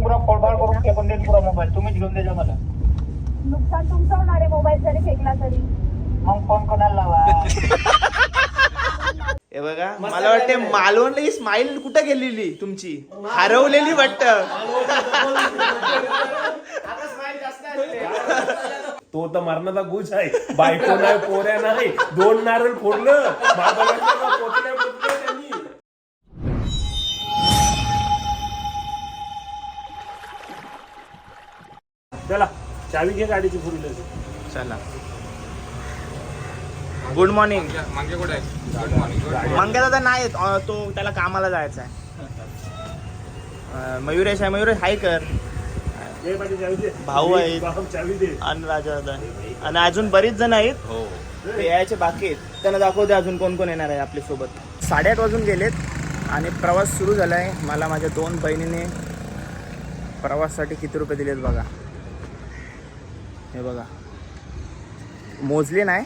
देईन पुरा फोडफाड करून फेकून देईन पुरा मोबाईल तुम्हीच घेऊन द्यायचा मला नुकसान तुमचं होणार आहे मोबाईल जरी फेकला तरी. मग फोन कोणाला लावा? हे बघा मला वाटते मालवणला ही स्माइल कुठं गेलेली तुमची? हरवलेली वाटत. तो तर मरणाचा गुच आहे. बायको नाही पोऱ्या नाही. दोन नारळ फोडलं. चला चावी घे गाडीची फुल चला. गुड मॉर्निंग मंग्या दादा नाही तो त्याला कामाला जायचा आहे मयुरेश आहे. मयुरेश हाय कर. भाऊ आहेत. भाऊ चावी दे. आणि राजा दादा. आणि अजून बरीच जण आहेत. ते यायचे बाकी आहेत. त्यांना दाखवते अजून कोण कोण येणार आहे आपल्यासोबत साडेआठ वाजून गेलेत आणि प्रवास सुरू झाला आहे मला माझ्या दोन बहिणीने प्रवाससाठी किती रुपये दिलेत बघा. हे बघा. मोजले नाही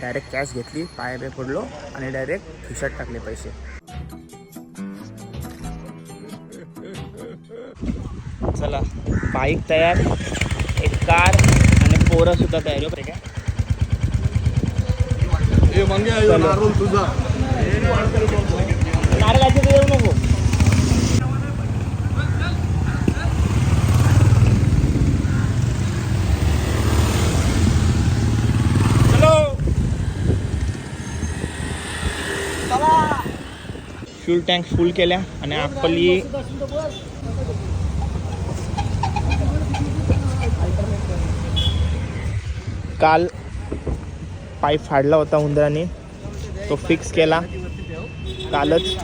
डायरेक्ट कॅश घेतली पाय बे पडलो आणि डायरेक्ट खिशात टाकले पैसे. चला बाईक तयार एक कार आणि पोरं सुद्धा तयार आहे बरं का नारळाचे येऊ नको. फ्यूल टँक फुल केल्या आणि आपली काल पाईप फाडला होता उंदराने. तो फिक्स केला. कालच.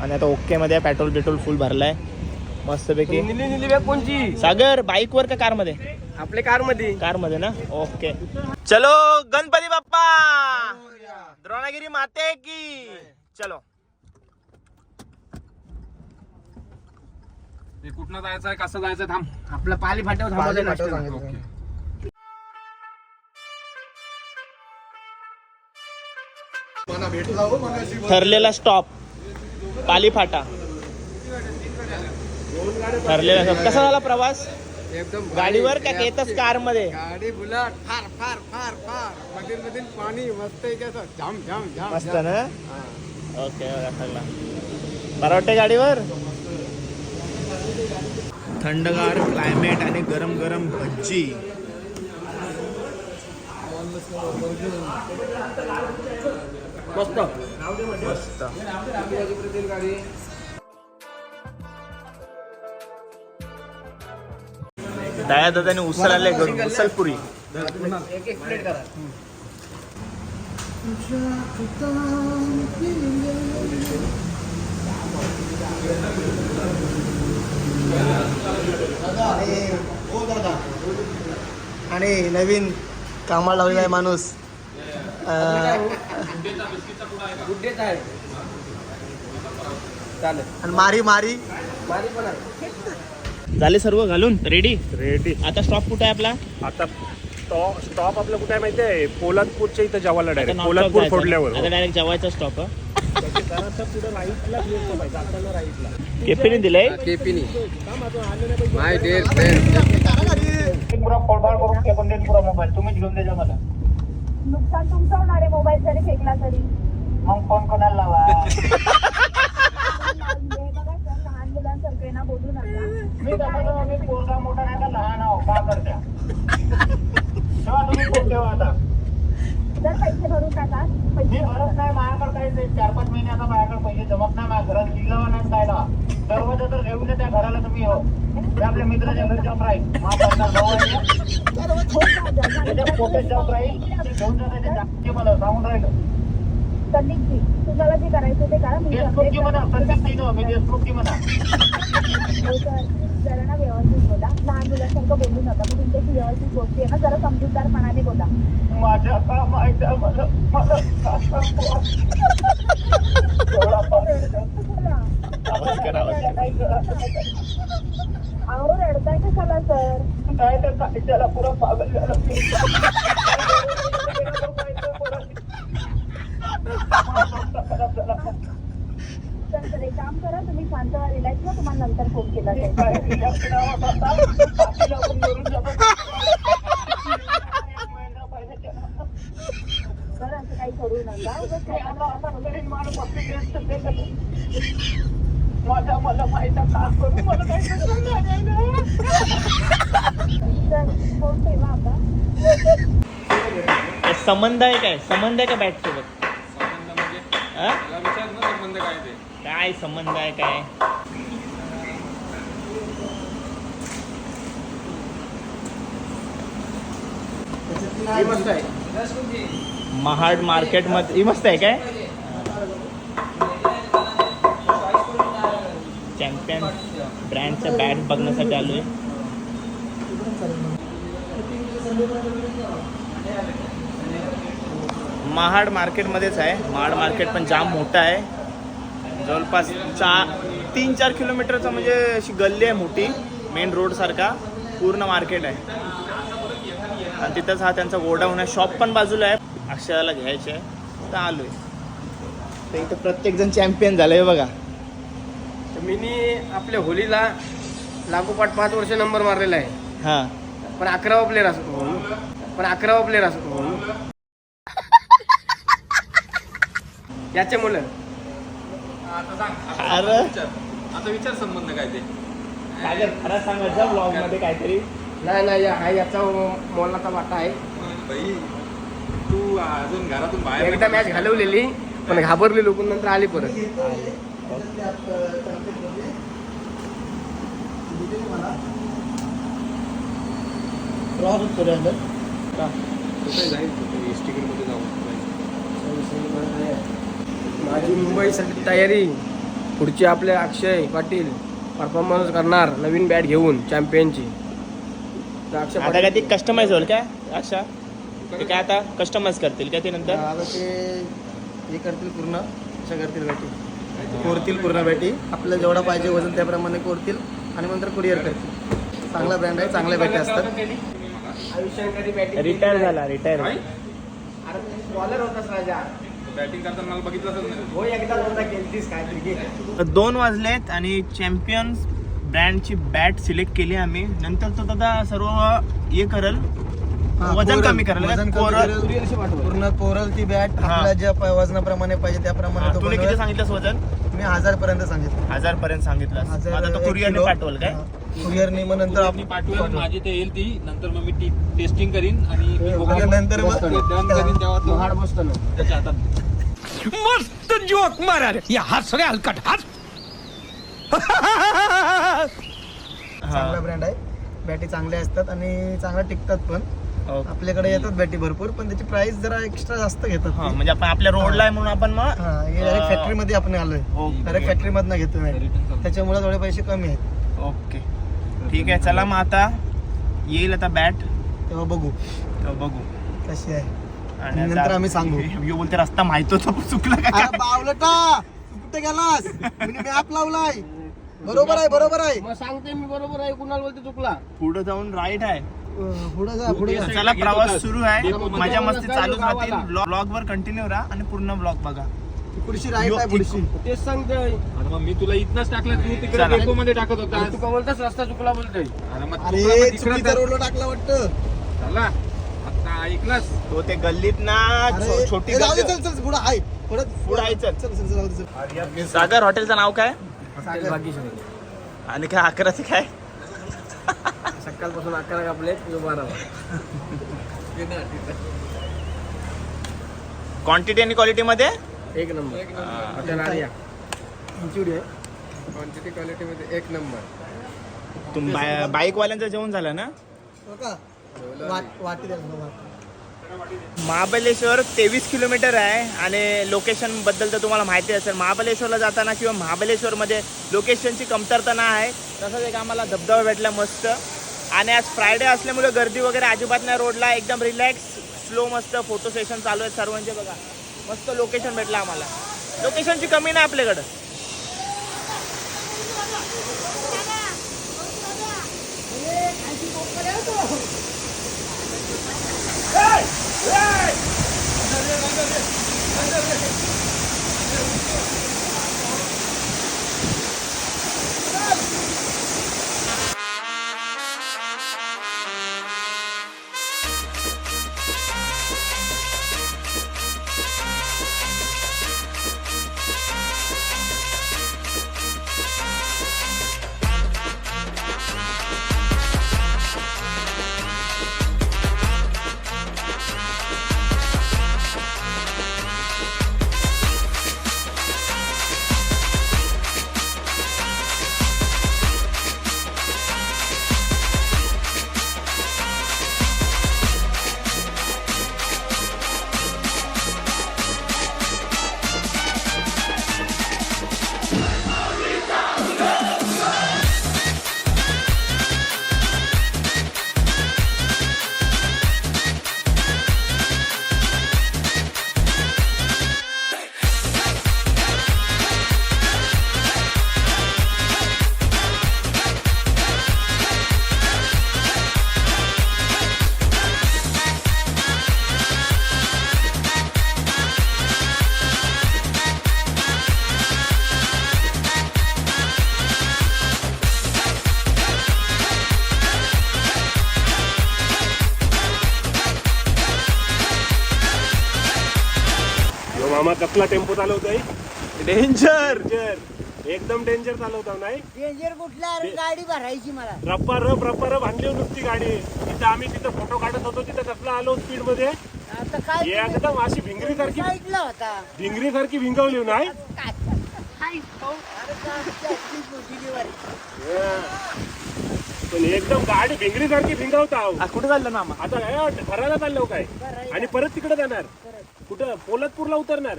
आणि आता ओकेमध्ये पेट्रोल पेट्रोल फुल भरलाय. मस्तपैकी. कोणची सागर बाईकवर का कारमध्ये आपल्या कारमध्ये. कारमध्ये ना? ओके. चलो गणपती बाप्पा! द्रोणागिरी माते की! चलो. कुठनं जायचंय कसं जायचंय थांब. आपलं पाली फाट्यावर ओके. ठरलेला स्टॉप पाली फाटा. ठरलेला stop. कसा झाला प्रवास? एकदम गाडीवर का येतच कारमध्ये गाडी बुलाट. फार फार फार फार. मधील मधील पाणी मस्त आहे कसं झाम झाम झाम मस्त झाम. ना? ओके बरं वाटते गाडीवर? थंडगार क्लायमेट आणि गरम गरम भज्जी. मस्त. मस्त. दया दादाने उसल आले करून उसल पुरी. आणि नवीन कामाला लावलेला आहे माणूस. आणि मारी मारी. झाले सर्व घालून? रेडी रेडी आता स्टॉप कुठे आहे आपला? आता स्टॉप स्टॉप आपलं कुठे आहे माहिती आहे? पोलादपूरच्या इथं जवाला डायरेक्ट पोलादपूर. फोडल्यावर. आता डायरेक्ट जेवायचा स्टॉप राईटला केपीने दिलंय? केपिनी. माय डिअर फ्रेंड पुरा फोडफाड करून फेकून देईन पुरा मोबाईल. तुम्हीच घेऊन द्यायचा मला. नुकसान तुमचं होणार आहे मोबाईल जरी फेकला तरी. मग फोन कोणाला लावा? बघा सर लहान मुलांसारखं आहे ना बोलू मी कसं मी पोरगा मोठा नाही का लहान आहो का करत्या तेव्हा तुम्ही फोन ठेवा आता. जर पैसे भरून टाका मी पैसे भरत नाही माझ्याकडे काही नाही. चार पाच महिने आता माझ्याकडे पैसे जमत नाही माझ्या घरात शिकलावा नाही दरवाजा तर घेऊन त्या घराला तुम्ही हो. ते आपल्या मित्राच्या घरी जाऊन राहील आहे ना, त्याच्या पोटात जाऊन राहील ते घेऊन जा त्याच्या जागेची मला सांगून राहिलं संदीपजी तुम्हाला जे करायचं ते करा मी म्हणा संदीप मी देशमुखची म्हणा हो जरा ना व्यवस्थित बोला लहान मुलांसारखं बोलू नका मी तुमच्याशी व्यवस्थित बोलते ना जरा समजूतदारपणाने बोला माझ्या काम आहे मला मला डोळा पाहिजे. बोला. आवाज करा आवाज काय अहो रडताय कशाला सर काय तर त्याला पुरा पागल सर सर एक एक काम करा तुम्ही शांत रिलॅक्स व्हा तुम्हाला नंतर फोन केला जाईल काय विचारते ना मग आता? पाठीला पण धरून जातो. एक महिना पहिल्याच्या. बरं असं काही करू नका उगाच मी काय- आता असं करीन, मला पस्तीस वेळेस ते करीन. माझ्या मला माहीत आहे का करू मला काही सुचलं नाही. तर फोन ठेवा आता काय संबंध आहे काय? संबंध आहे का बॅट सोबत? संबंध म्हणजे? हा? त्याला विचार ना संबंध काय ते. काय संबंध आहे काय? ही मस्त आहे. महाड मार्केटमध्ये ही मस्त आहे काय? चॅम्पियन ब्रँडच्या बॅट बघण्यासाठी आलोय. महाड मार्केटमध्येच आहे. महाड मार्केट पण जाम मोठं आहे. जवळपास चार तीन चार किलोमीटरचं म्हणजे अशी गल्ली आहे मोठी. मेन रोड सारखा. पूर्ण मार्केट आहे. आणि तिथंच हा त्यांचा गोडाऊन आहे. शॉप पण बाजूला आहे. अक्षराला घ्यायचे आहे. तर आलोय. तर इथं प्रत्येक जण चॅम्पियन झालंय बघा. तर मीनी आपल्या होलीला लागोपाठ पाच वर्ष नंबर मारलेला आहे. हां. पण अकरावा प्लेअर असतो पण अकरावा प्लेअर असतो याच्यामुळं आता सांग अरे. आता विचार. आता विचार संबंध काय ते. काय खरं सांगायचं ब्लॉगमध्ये काहीतरी. नाही नाही या- हा याचा मोलाचा वाटा आहे. बाई तू अजून घरातून बाहेर एकदा मॅच घालवलेली पण घाबरलेलो पण नंतर आली परत. कुठे जाईल? तिकीटमध्ये जाऊ? माझी मुंबईसाठी तयारी. पुढची आपले अक्षय पाटील परफॉर्मन्स करणार नवीन बॅट घेऊन चॅम्पियनची तर अक्षय आता काय ती कस्टमाइज होईल काय? अक्षा ते काय आता कस्टमाइज करतील काय ते नंतर? आता ते हे करतील पूर्ण. अशा करतील बॅटी कोरतील पूर्ण बॅटी आपल्याला जेवढा पाहिजे वजन त्याप्रमाणे कोरतील आणि नंतर कुरिअर करतील. चांगला ब्रँड आहे चांगल्या बॅटी असतात. रिटायर झाला रिटायर बॉलर होतास राजा. बॅटिंग करताना मला बघितलंच नाही हो एकदा दोनदा केलतीस काहीतरी घे. दोन वाजलेत आणि चॅम्पियन्स ब्रँडची बॅट सिलेक्ट केली आम्ही नंतर तो दादा सर्व हे करल वजन. कमी करायला वजन कमी कोरल करेल. पूर्ण कोरल ती बॅट हा. आपल्या ज्या वजनाप्रमाणे पाहिजे त्याप्रमाणे तो तुला किती. सांगितलंस वजन मी हजार पर्यंत सांगितलं हजार पर्यंत सांगितलं आता तो एक कुरिअरने किलो. पाठवल काय. कुरिअरने मग नंतर मी आप- पाठवेल पाठवू. माझी ते येईल ती नंतर मग मी टेस्टिंग करीन आणि मी आणि बघून नंतर मग डन करीन तेव्हा तो महाड बसतो ना त्याच्या हातात चांगला ब्रँड आहे. बॅटी चांगल्या असतात आणि चांगल्या टिकतात पण. आपल्याकडे येतात बॅटी भरपूर पण त्याची प्राइस जरा एक्स्ट्रा जास्त घेतात हा. म्हणजे आपण आपल्या रोडला आहे म्हणून आपण मग हा हे डायरेक्ट फॅक्टरी मध्ये आपण आलोय. डायरेक्ट फॅक्टरी मधनं घेतो. त्याच्यामुळे थोडे पैसे कमी आहेत. ओके ठीक आहे चला मग आता येईल आता बॅट तेव्हा बघू. बघू. कशी आहे. आणि नंतर आम्ही सांगू. यो बोलते रस्ता माहीत होता पण चुकला का? अरे बावलटा तू कुठे गेलास? मी मॅप लावलाय. बरोबर आहे बरोबर आहे. मग सांगते मी बरोबर आहे. कुणाला बोलते चुकला. पुढे जाऊन राईट आहे. अं, पुढे जा पुढे जा. चला प्रवास सुरू आहे. मजा मस्ती चालूच राहतील. गावाला. ब्लॉग वर कंटिन्यू राहा आणि पूर्ण ब्लॉग बघा. पुढची राईट आहे पुढची. तेच सांगते अरे मग मी तुला इथनच टाकलं तू तिकडे चला. डेपो मध्ये टाकत होता तू का बोलतोस रस्ता चुकला बोलतोय? अरे मग अरे चुकला मग चुकीच्या तिकडं रोडला टाकला वाटतं. आता ऐकलंस? तो ते गल्लीत ना छो- छोटी ए, जाऊ दे, गल्ली- चल चल पुढे आहे. परत पुढं आहे, चल. चल चल चल, जाऊ दे, चल. सागर हॉटेलचं नाव काय? आणि काय अकरा ते काय? सकाळपासून अकरा कापले बारा क्वांटिटी आणि क्वालिटी मध्ये? एक नंबर. हॉटेल आर्या. इंचिवडी आहे. क्वांटिटी क्वालिटी मध्ये एक नंबर. तुम बाईक वाल्यांचं जेवण झालं ना? हो का? वाट- वाटी द्या मला, वाटी. महाबलेश्वर तेवीस किलोमीटर आहे आणि लोकेशनबद्दल तर तुम्हाला माहिती असेल. महाबलेश्वरला जाताना किंवा महाबलेश्वरमध्ये लोकेशनची कमतरता नाही आहे. तसंच एक आम्हाला धबधबा भेटला मस्त. आणि आज फ्रायडे असल्यामुळे गर्दी वगैरे अजिबात नाही. रोडला एकदम रिलॅक्स स्लो मस्त फोटो सेशन चालू आहेत सर्वांचे बघा. मस्त लोकेशन भेटलं आम्हाला. लोकेशनची कमी नाही आपल्याकडं. Hey! कसला टेम्पो चालवतोय. डेंजर डेंजर एकदम डेंजर चालवता नाही. डेंजर कुठला? अरे गाडी भरायची मला. रप्पा रप रप्पा रप आणली होती नुसती गाडी. तिथं आम्ही तिथं फोटो काढत होतो तिथं कसला आलो स्पीडमध्ये. आता काय एकदम अशी भिंगरी सारखी साईडला होता. भिंगरी सारखी भिंगवली नाही. पण एकदम गाडी भिंगरी सारखी भिंगवता. कुठे चाललं मामा? आता काय घराला चाललो काय? आणि परत तिकडे जाणार. कुठं? पोलतपूरला उतरणार.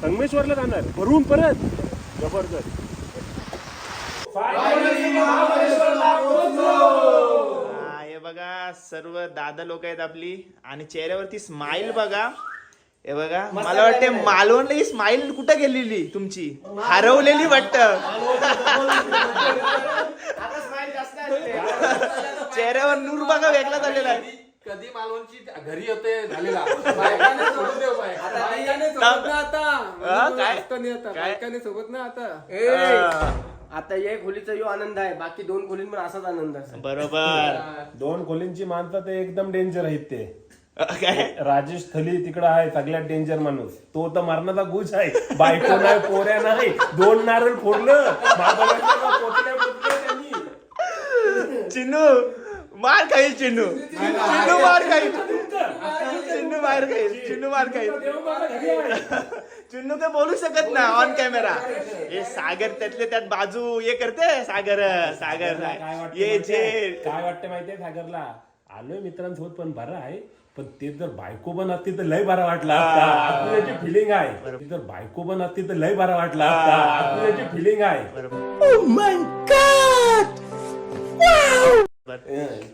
संगमेश्वरला जाणार. भरून परत. जबरदस्त. हा, हे बघा सर्व दादा लोक आहेत आपली. आणि चेहऱ्यावरती स्माइल बघा. हे बघा मला वाटते मालवणला ही स्माइल कुठं गेलेली तुमची? हरवलेली वाटत. चेहऱ्यावर नूर बघा वेगळा झालेला आहे. कधी मालवणची घरी होते झालेला. बायकाने सोडून देऊ बाय. बायकाने सोबत ना आता. हा, काय? असताना आता. काय? बायकाने सोबत ना आता. आता एक खोलीचा यो आनंद आहे. बाकी दोन पण असाच आनंद आहे बरोबर. दोन खोलींची माणसं ते एकदम डेंजर आहेत ते. काय? राजेश थली तिकडं आहे सगळ्यात डेंजर माणूस. तो तर मरणाचा गुच आहे. बायको नाही पोऱ्या नाही. दोन नारळ फोडलं. महाबळेश्वरला पोचल्या पोचल्या त्यांनी. चिन्नू मार खाईल चिन्नू. चिन्नू मार खाईल. चिन्नू मार खाईल. चिन्नू मार खाईल. चिन्नू काय बोलू शकत ना ऑन कॅमेरा हे सागर त्यातले त्यात बाजू हे करते सागर सागर. काय वाटतं ये जे? काय वाटतं माहितीये सागरला? आलोय मित्रांसोबत पण बरं आहे. पण ते जर बायको पण असती तर लय बरा वाटला असता. त्याची फिलिंग आहे. ती जर बायको पण असती तर लय बरा वाटला असता. त्याची फिलिंग आहे.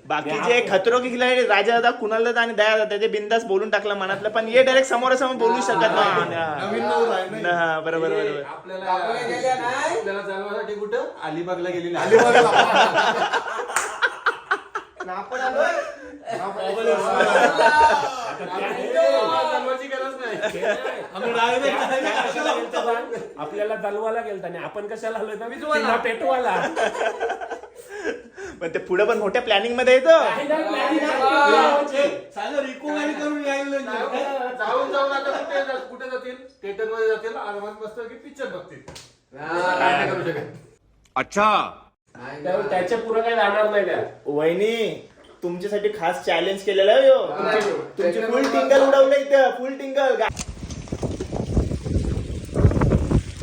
बाकीचे खतरो की खिलाडी राजा दादा कुणाल दादा आणि दया दादा ते बिंदास बोलून टाकलं मनातलं पण ये डायरेक्ट समोरासमोर बोलू शकत नाही. हा, बरोबर बरोबर. आपल्याला आपल्याला चालवासाठी कुठं? अलिबागला गेलेली चालवायची गरज नाही. आपल्याला चालवायला गेलता आणि आपण कशाला आलोय? पेटवाला पण ते पुढे पण मोठ्या प्लॅनिंगमध्ये येतं. जाऊन जाऊन आता कुठे जा- कुठे जातील? थिएटरमध्ये जातील. आरामात मस्त की पिक्चर बघतील. काय नाही करू शकत. त्यामुळे त्याच्या पुढे काही जाणार नाही त्या वहिनी तुमच्यासाठी खास चॅलेंज केलेलं आहे हो. तुमची तुमची फुल टिंगल उडवलं इथं फुल टिंगल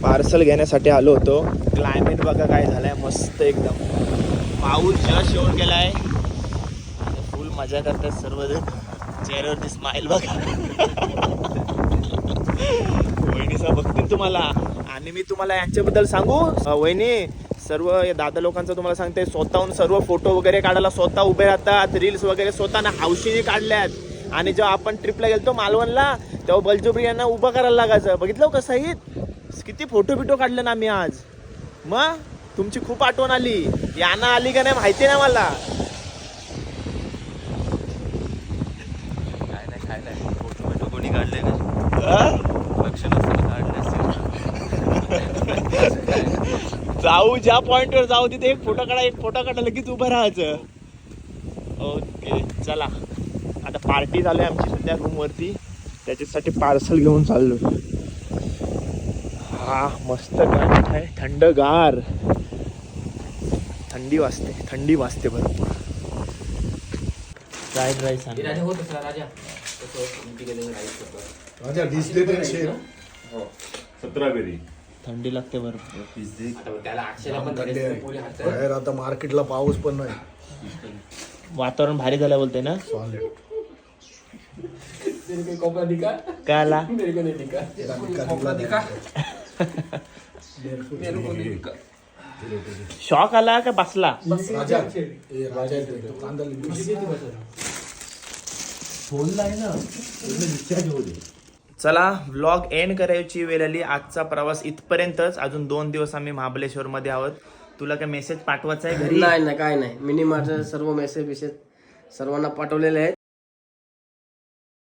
पार्सल घेण्यासाठी आलो होतो. क्लायमेट बघा काय झालंय मस्त एकदम. पाऊस जस्ट येऊन गेलाय. फुल मजा करतात सर्वजण. चेहऱ्यावरती स्माइल बघा. वहिनीचा बघतील तुम्हाला. आणि मी तुम्हाला यांच्याबद्दल सांगू. वहिनी सर्व या दादा लोकांचं तुम्हाला सांगते. स्वतःहून सर्व फोटो वगैरे काढायला स्वतः उभे राहतात. रील्स वगैरे स्वतःना हौशीने काढल्यात. आणि जेव्हा आपण ट्रिपला गेलतो मालवणला तेव्हा बलजुबरी यांना उभं करायला लागायचं. बघितलं हो कसं हित किती फोटो बिटो काढले ना आम्ही आज. मग? तुमची खूप आठवण आली. यांना आली का नाही माहिती नाही मला. काय नाही काय नाही. फोटो बिटो कोणी काढले का? अं? लक्ष नसतं काढले असतील. जाऊ ज्या पॉइंटवर जाऊ तिथे एक फोटो काढा एक फोटो काढा लगेच उभं राहायचं. ओके चला. आता पार्टी आहे आमची सध्या रूमवरती त्याच्यासाठी पार्सल घेऊन चाललो हा मस्त गार आहे. थंडगार. थंडी वाजते थंडी वाजते भरपूर फ्राईड राईस राजा राजा सतरा बेरी. थंडी लागते भरपूर. बाहेर आता मार्केटला पाऊस पण नाही. वातावरण भारी झालं बोलते ना? सॉलिड शॉक आला का बसला. चला व्लॉग एंड करायची वेळ आली. आजचा प्रवास इथपर्यंतच. अजून दोन दिवस आम्ही महाबळेश्वर मध्ये आहोत. तुला काय मेसेज पाठवायचा आहे घरी? नाही नाही काय नाही. मिनी माझं सर्व मेसेज बिसेज सर्वांना पाठवलेले आहेत.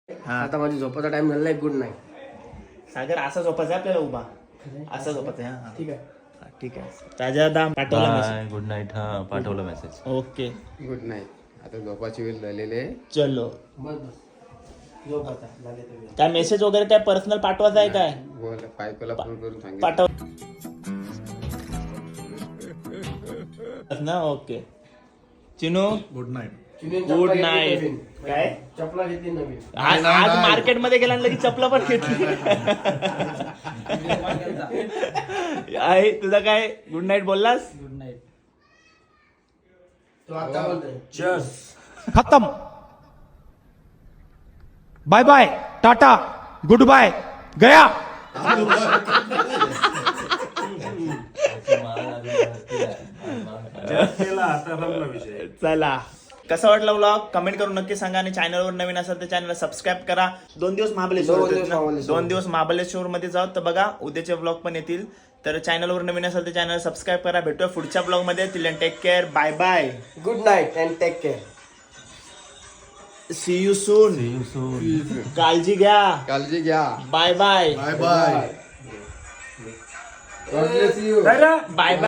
हा. आता माझी झोपाचा टाइम झालेला आहे गुड नाईट सागर असा झोपायचा आपल्याला उभा? असा झोपायचा आहे. ठीक आहे. ठीक आहे. राजा दाम पाठवला मेसेज गुड नाईट हा पाठवला मेसेज ओके गुड नाईट आता झोपाची वेळ झालेली आहे. चलो. काय मेसेज वगैरे काय पर्सनल पाठवायचा आहे काय? बोल बायकोला फोन करून सांगितलं. पाठव. ना okay Chinu? Good night good night काय? चपला घेतली नवीन. आज आज मार्केटमध्ये गेला लगेच चपला पण घेतली. आहे तुझा काय? गुड नाईट बोललास? तो आता बोलतोय. खत्म. Bye bye tata good bye गया. चला. कसा वाटला व्लॉग कमेंट करून नक्की सांगा आणि चॅनलवर नवीन असेल तर चॅनलला सबस्क्राईब करा. दोन दिवस महाबळेश्वर दोन दिवस महाबळेश्वर. मध्ये जाऊ. तर बघा उद्याचे व्लॉग पण येतील. तर चॅनलवर नवीन असेल तर चॅनल सबस्क्राईब करा. भेटूया पुढच्या ब्लॉगमध्ये. तिला take care bye bye good night and take care see you soon काळजी घ्या. काळजी घ्या. Bye bye bye bye bye bye